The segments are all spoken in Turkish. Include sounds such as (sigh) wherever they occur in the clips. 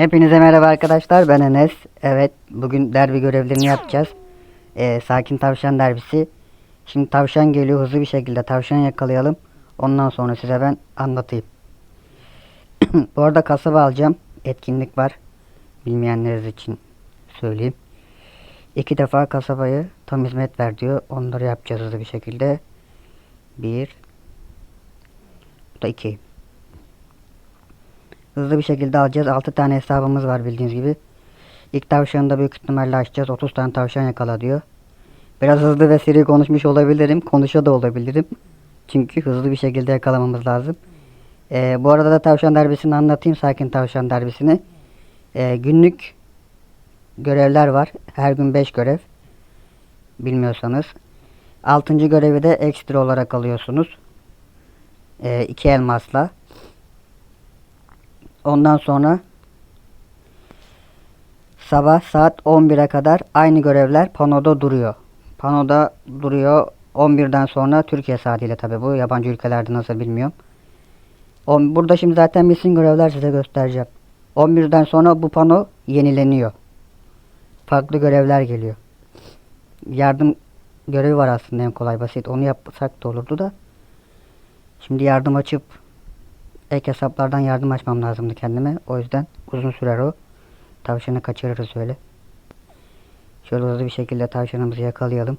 Hepinize merhaba arkadaşlar ben Enes. Evet bugün derbi görevlerini yapacağız. Ee, sakin tavşan derbisi. Şimdi tavşan geliyor hızlı bir şekilde tavşan yakalayalım. Ondan sonra size ben anlatayım. (clears throat) Bu arada kasaba alacağım. Etkinlik var. Bilmeyenleriniz için söyleyeyim. İki defa kasabayı tam hizmet ver diyor. Onları yapacağız hızlı bir şekilde. Bir. Bu da iki. Hızlı bir şekilde alacağız. 6 tane hesabımız var bildiğiniz gibi. İlk tavşanı da büyük ihtimalle açacağız. 30 tane tavşan yakala diyor. Biraz hızlı ve seri konuşmuş olabilirim. Konuşa da olabilirim. Çünkü hızlı bir şekilde yakalamamız lazım. Ee, bu arada da tavşan derbisini anlatayım. Sakin tavşan derbisini. Ee, günlük görevler var. Her gün 5 görev. Bilmiyorsanız. 6. görevi de ekstra olarak alıyorsunuz. 2 elmasla. Ondan sonra sabah saat 11'e kadar aynı görevler panoda duruyor. Panoda duruyor 11'den sonra Türkiye saatiyle tabi bu. Yabancı ülkelerde nasıl bilmiyorum. Burada şimdi zaten bitsin görevler size göstereceğim. 11'den sonra bu pano yenileniyor. Farklı görevler geliyor. Yardım görevi var aslında en kolay basit. Onu yapsak da olurdu da. Şimdi yardım açıp ek hesaplardan yardım açmam lazımdı kendime. O yüzden uzun sürer o. Tavşanı kaçırırız öyle. Şöyle hızlı bir şekilde tavşanımızı yakalayalım.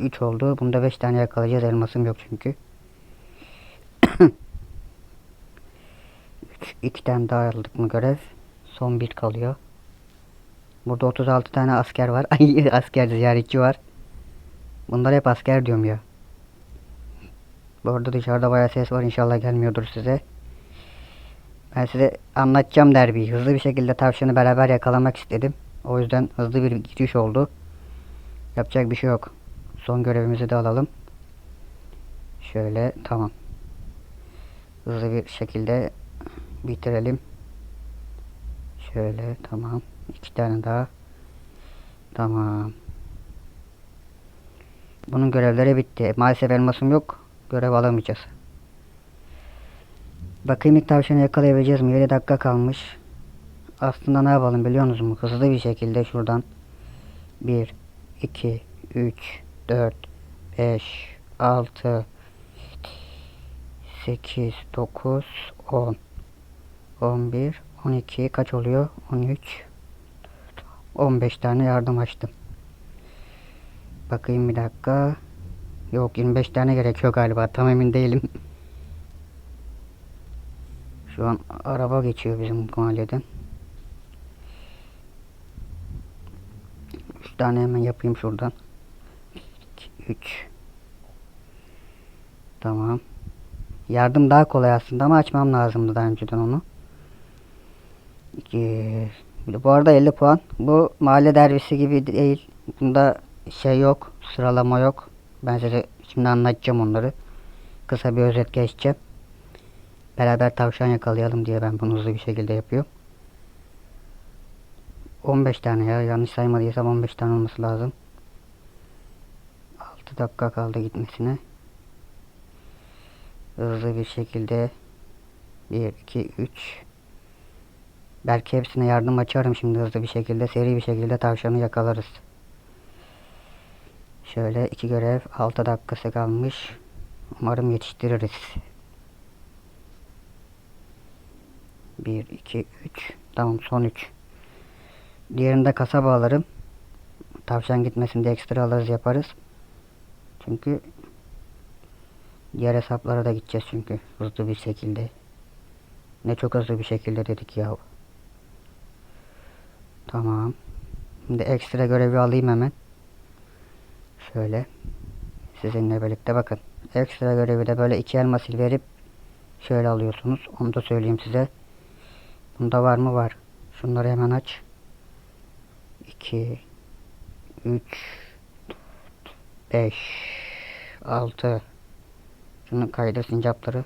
3 oldu. Bunda 5 tane yakalayacağız. Elmasım yok çünkü. (clears throat) 3 2 tane daha aldık mı görev? Son bir kalıyor. Burada 36 tane asker var. (laughs) Ay asker ziyaretçi var. Bunlar hep asker diyorum ya. Bu arada dışarıda bayağı ses var. İnşallah gelmiyordur size. Ben size anlatacağım derbiyi. Hızlı bir şekilde tavşanı beraber yakalamak istedim. O yüzden hızlı bir giriş oldu. Yapacak bir şey yok. Son görevimizi de alalım. Şöyle tamam. Hızlı bir şekilde bitirelim. Şöyle tamam. İki tane daha. Tamam. Bunun görevleri bitti. Maalesef elmasım yok. Görev alamayacağız. Bakayım ilk tavşanı yakalayabileceğiz mi? 7 dakika kalmış. Aslında ne yapalım biliyor musunuz? Hızlı bir şekilde şuradan 1, 2, 3, 4, 5, 6, 8, 9, 10, 11, 12 kaç oluyor? 13, 15 tane yardım açtım. Bakayım bir dakika. Yok 25 tane gerekiyor galiba. Tam emin değilim. Şu an araba geçiyor bizim mahalleden. 3 tane hemen yapayım şuradan. 3 Tamam. Yardım daha kolay aslında ama açmam lazımdı daha önceden onu. 2 Bu arada 50 puan. Bu mahalle derbisi gibi değil. Bunda şey yok. Sıralama yok. Ben size şimdi anlatacağım onları. Kısa bir özet geçeceğim. Beraber tavşan yakalayalım diye ben bunu hızlı bir şekilde yapıyorum. 15 tane ya. Yanlış saymadıysam 15 tane olması lazım. 6 dakika kaldı gitmesine. Hızlı bir şekilde 1, 2, 3 Belki hepsine yardım açarım şimdi hızlı bir şekilde. Seri bir şekilde tavşanı yakalarız. Şöyle iki görev 6 dakikası kalmış. Umarım yetiştiririz. 1, 2, 3. Tamam son 3. Diğerinde kasaba alırım. Tavşan gitmesin diye ekstra alırız yaparız. Çünkü diğer hesaplara da gideceğiz çünkü hızlı bir şekilde. Ne çok hızlı bir şekilde dedik ya. Tamam. Şimdi ekstra görevi alayım hemen. Şöyle. Sizinle birlikte bakın. Ekstra görevi de böyle iki elma sil verip şöyle alıyorsunuz. Onu da söyleyeyim size. Bunda var mı? Var. Şunları hemen aç. 2 3 5 6 Şunu kaydır sincapları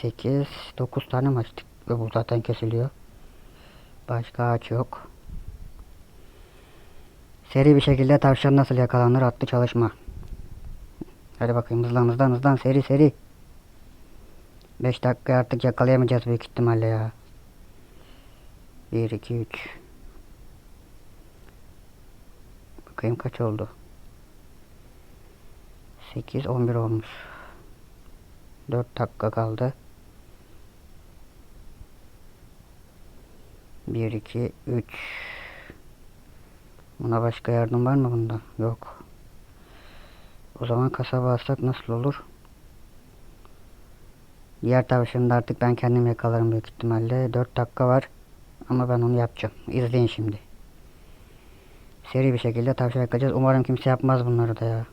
8 9 tane mi açtık? Ve bu zaten kesiliyor. Başka ağaç yok. Seri bir şekilde tavşan nasıl yakalanır adlı çalışma. Hadi bakayım hızlan hızlan hızlan seri seri. 5 dakika artık yakalayamayacağız büyük ihtimalle ya. 1 2 3 Bakayım kaç oldu? 8 11 olmuş. 4 dakika kaldı. 1 2 3 Buna başka yardım var mı bunda? Yok. O zaman kasaba alsak nasıl olur? Diğer tavşanı da artık ben kendim yakalarım büyük ihtimalle. 4 dakika var. Ama ben onu yapacağım. İzleyin şimdi. Seri bir şekilde tavşan yakalayacağız. Umarım kimse yapmaz bunları da ya.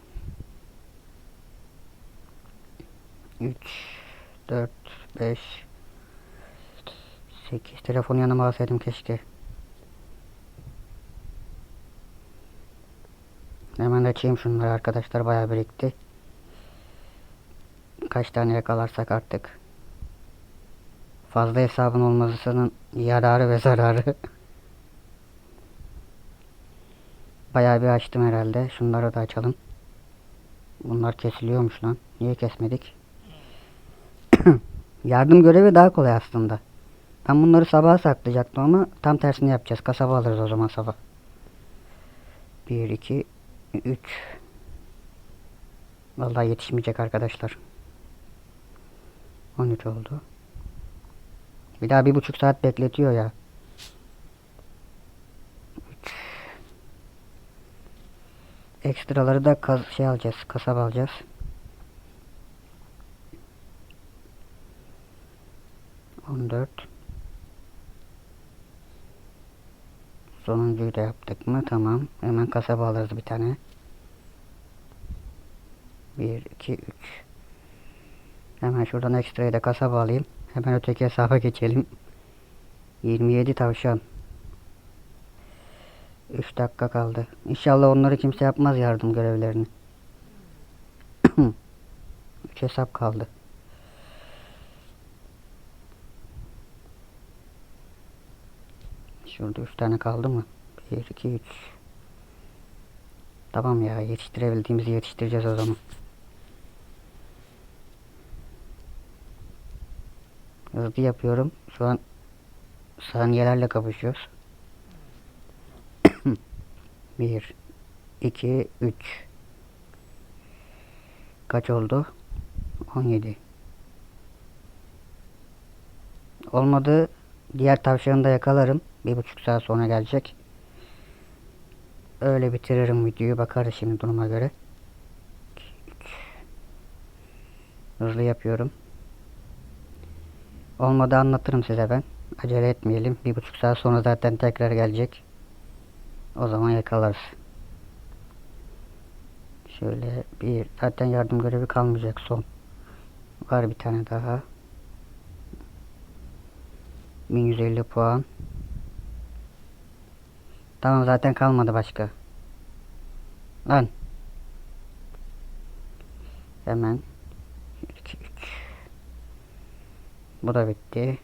3 4 5 8 Telefonu yanıma alsaydım keşke. Hemen açayım şunları arkadaşlar bayağı birikti. Kaç tane yakalarsak artık. Fazla hesabın olmasının yararı ve zararı. (laughs) Bayağı bir açtım herhalde. Şunları da açalım. Bunlar kesiliyormuş lan. Niye kesmedik? (clears throat) Yardım görevi daha kolay aslında. Ben bunları sabaha saklayacaktım ama tam tersini yapacağız. Kasaba alırız o zaman sabah. 1, 2, 3. Vallahi yetişmeyecek arkadaşlar. 13 oldu. Bir daha bir buçuk saat bekletiyor ya. 3. Ekstraları da kaz şey alacağız. Kasaba alacağız. On dört. Sonuncuyu da yaptık mı? Tamam. Hemen kasaba alırız bir tane. 1, 2, 3. Hemen şuradan ekstrayı da kasaba alayım. Hemen öteki hesaba geçelim. 27 tavşan. 3 dakika kaldı. İnşallah onları kimse yapmaz yardım görevlerini. (clears throat) 3 hesap kaldı. Şurada 3 tane kaldı mı? 1, 2, 3. Tamam ya yetiştirebildiğimizi yetiştireceğiz o zaman. Hızlı yapıyorum. Şu an saniyelerle kapışıyoruz. 1 2 3 Kaç oldu? 17 Olmadı. Diğer tavşanı da yakalarım. Bir buçuk saat sonra gelecek. Öyle bitiririm videoyu. Bakarız şimdi duruma göre. 2, 3. Hızlı yapıyorum. Olmadı anlatırım size ben. Acele etmeyelim. Bir buçuk saat sonra zaten tekrar gelecek. O zaman yakalarız. Şöyle bir zaten yardım görevi kalmayacak son. Var bir tane daha. 1150 puan. Tamam zaten kalmadı başka. Lan. Hemen 2 3 Bu da bitti.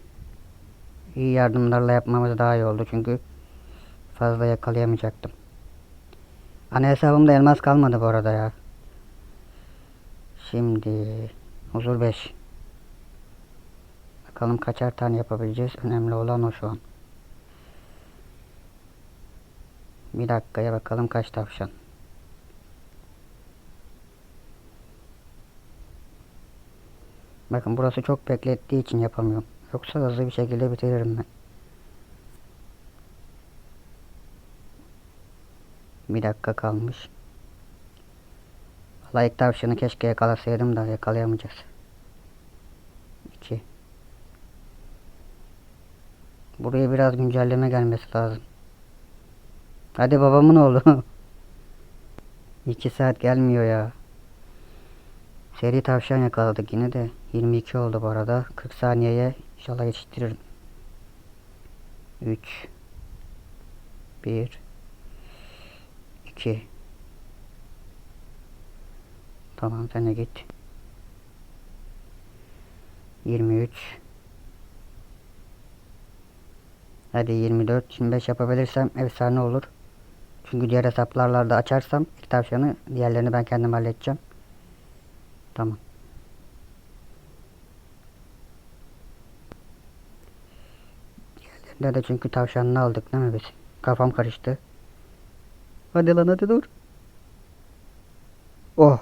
İyi yardımlarla yapmamız daha iyi oldu çünkü fazla yakalayamayacaktım. Ana hesabımda elmas kalmadı bu arada ya. Şimdi huzur 5. Bakalım kaçar tane yapabileceğiz. Önemli olan o şu an. Bir dakikaya bakalım kaç tavşan. Bakın burası çok beklettiği için yapamıyorum. Yoksa hızlı bir şekilde bitiririm ben. Bir dakika kalmış. Valla ilk tavşanı keşke yakalasaydım da yakalayamayacağız. 2 Buraya biraz güncelleme gelmesi lazım. Hadi babamın oğlu. (laughs) 2 saat gelmiyor ya. Seri tavşan yakaladık yine de. 22 oldu bu arada. 40 saniyeye inşallah yetiştiririm. 3 1 2 Tamam sen de git. 23 Hadi 24 25 yapabilirsem efsane olur. Çünkü diğer hesaplarlarda açarsam ilk tavşanı diğerlerini ben kendim halledeceğim. Tamam. Diğerlerinde de çünkü tavşanını aldık değil mi biz? Kafam karıştı. Hadi lan hadi dur. Oh.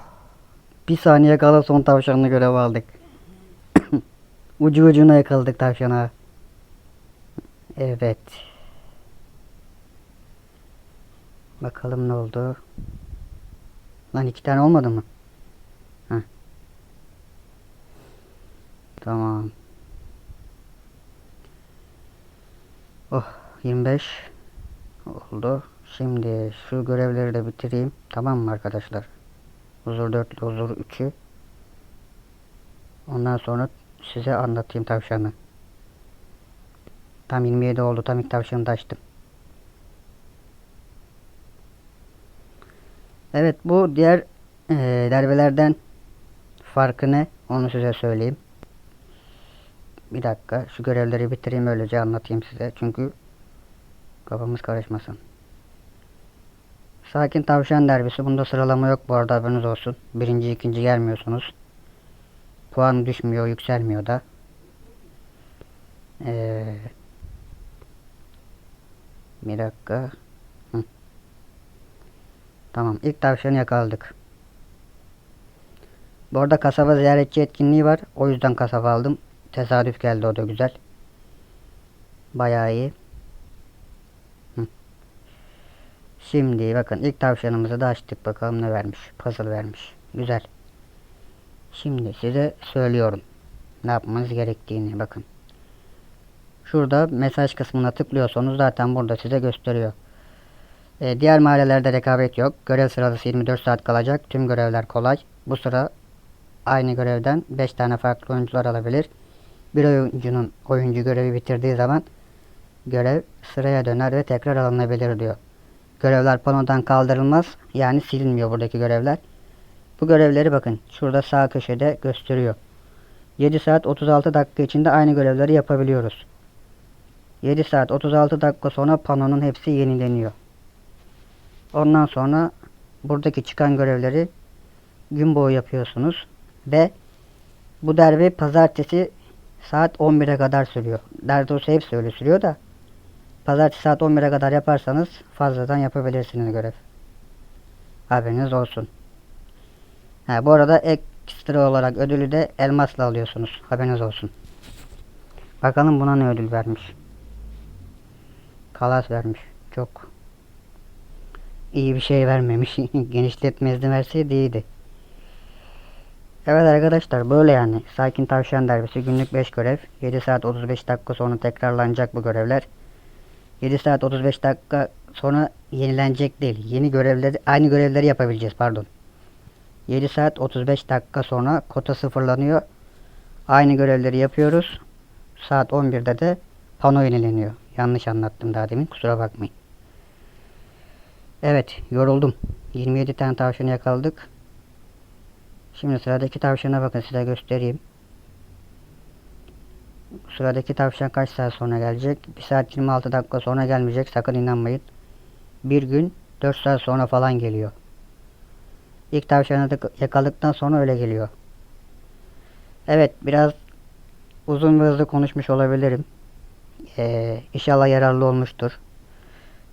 Bir saniye kala son tavşanını görev aldık. (coughs) Ucu ucuna yakaladık tavşana. Evet. Bakalım ne oldu. Lan iki tane olmadı mı? Heh. Tamam. Oh 25 oldu. Şimdi şu görevleri de bitireyim. Tamam mı arkadaşlar? Huzur 4 ile huzur 3'ü. Ondan sonra size anlatayım tavşanı. Tam 27 oldu. Tam ilk tavşanı da açtım. Evet bu diğer eee derbelerden farkı ne? Onu size söyleyeyim. Bir dakika şu görevleri bitireyim öylece anlatayım size. Çünkü kafamız karışmasın. Sakin tavşan derbisi. Bunda sıralama yok bu arada haberiniz olsun. Birinci ikinci gelmiyorsunuz. Puan düşmüyor yükselmiyor da. Ee, bir dakika. Tamam ilk tavşanı yakaladık. Bu arada kasaba ziyaretçi etkinliği var. O yüzden kasaba aldım. Tesadüf geldi o da güzel. Bayağı iyi. Şimdi bakın ilk tavşanımızı da açtık. Bakalım ne vermiş. Puzzle vermiş. Güzel. Şimdi size söylüyorum. Ne yapmanız gerektiğini bakın. Şurada mesaj kısmına tıklıyorsanız zaten burada size gösteriyor. Ee, diğer mahallelerde rekabet yok. Görev sırası 24 saat kalacak. Tüm görevler kolay. Bu sıra aynı görevden 5 tane farklı oyuncular alabilir. Bir oyuncunun oyuncu görevi bitirdiği zaman görev sıraya döner ve tekrar alınabilir diyor. Görevler panodan kaldırılmaz. Yani silinmiyor buradaki görevler. Bu görevleri bakın şurada sağ köşede gösteriyor. 7 saat 36 dakika içinde aynı görevleri yapabiliyoruz. 7 saat 36 dakika sonra panonun hepsi yenileniyor. Ondan sonra buradaki çıkan görevleri gün boyu yapıyorsunuz ve bu derbi pazartesi saat 11'e kadar sürüyor. Daha doğrusu hepsi öyle sürüyor da pazartesi saat 11'e kadar yaparsanız fazladan yapabilirsiniz görev. Haberiniz olsun. Ha, bu arada ekstra olarak ödülü de elmasla alıyorsunuz. Haberiniz olsun. Bakalım buna ne ödül vermiş. Kalas vermiş. Çok iyi bir şey vermemiş. (laughs) Genişletme izni verseydi iyiydi. Evet arkadaşlar böyle yani. Sakin tavşan derbisi günlük 5 görev. 7 saat 35 dakika sonra tekrarlanacak bu görevler. 7 saat 35 dakika sonra yenilenecek değil. Yeni görevleri aynı görevleri yapabileceğiz pardon. 7 saat 35 dakika sonra kota sıfırlanıyor. Aynı görevleri yapıyoruz. Saat 11'de de pano yenileniyor. Yanlış anlattım daha demin. Kusura bakmayın. Evet yoruldum. 27 tane tavşanı yakaladık. Şimdi sıradaki tavşana bakın size göstereyim. Sıradaki tavşan kaç saat sonra gelecek? 1 saat 26 dakika sonra gelmeyecek. Sakın inanmayın. Bir gün 4 saat sonra falan geliyor. İlk tavşanı yakaladıktan sonra öyle geliyor. Evet biraz uzun ve hızlı konuşmuş olabilirim. Ee, inşallah yararlı olmuştur.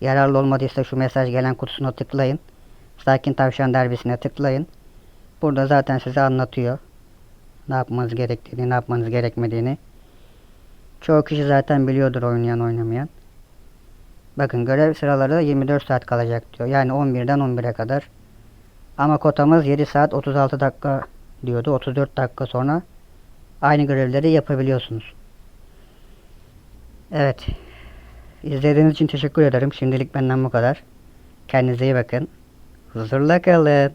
Yararlı olmadıysa şu mesaj gelen kutusuna tıklayın. Sakin tavşan derbisine tıklayın. Burada zaten size anlatıyor. Ne yapmanız gerektiğini, ne yapmanız gerekmediğini. Çoğu kişi zaten biliyordur oynayan oynamayan. Bakın görev sıraları 24 saat kalacak diyor. Yani 11'den 11'e kadar. Ama kotamız 7 saat 36 dakika diyordu. 34 dakika sonra aynı görevleri yapabiliyorsunuz. Evet. İzlediğiniz için teşekkür ederim. Şimdilik benden bu kadar. Kendinize iyi bakın. Huzurla kalın.